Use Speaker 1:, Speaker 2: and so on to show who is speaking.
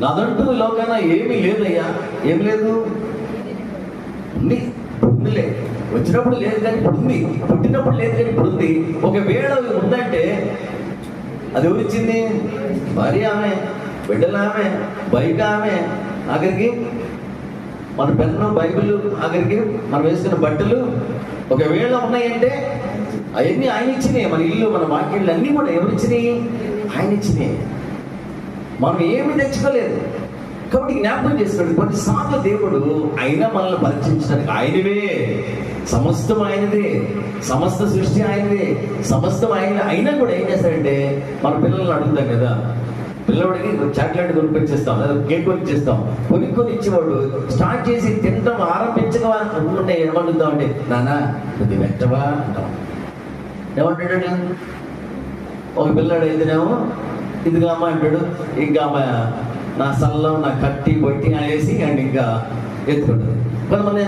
Speaker 1: నాదంటూ ఈ ఏమీ లేదయ్యా. ఏం లేదు? ఉంది. ఉందిలే. వచ్చినప్పుడు లేదు కానీ ఇప్పుడు ఉంది పుట్టినప్పుడు లేదు కానీ ఇప్పుడు ఉంది ఒకవేళ ఉందంటే అది ఎవరిచ్చింది? భార్య ఆమె బిడ్డలు ఆమె బైక్ ఆమె. ఆఖరికి మన పెన్ను బైబిల్ ఆఖరికి మనం వేసుకున్న బట్టలు ఒకవేళ ఉన్నాయంటే అవన్నీ ఆయన ఇచ్చినాయి. మన ఇల్లు మన వాక్యాలు అన్నీ కూడా ఎవరిచ్చినాయి? ఆయన ఇచ్చినాయి. మనం ఏమి తెచ్చుకోలేదు. కాబట్టి జ్ఞాపకం చేసుకోండి కొన్నిసార్లు దేవుడు అయినా మనల్ని పరీక్షించడానికి ఆయనవే. సమస్తం ఆయనదే సమస్త సృష్టి ఆయనదే సమస్తం ఆయన అయినా కూడా ఏం చేస్తాడంటే మన పిల్లల్ని అడుగుతాం కదా. పిల్లవాడికి చాక్లెట్ కొనుక్కొచ్చేస్తాం లేదా కేక్ కొనిచ్చేస్తాం కొనుక్కొని ఇచ్చేవాడు స్టార్ట్ చేసి తినడం ఆరంభించగా ఉంటే ఏమడుగుతాం అంటే నానా ఇది వెంటవా అంటాం. ఏమంటాడు ఒక పిల్లాడు అయితేనేమో ఇదిగా అమ్మ అంటాడు. ఇంకా ఆమె నా సల్లం నా కట్టి బట్టి అనేసి అండ్ ఇంకా ఎత్తుకుంటాడు. కొంతమంది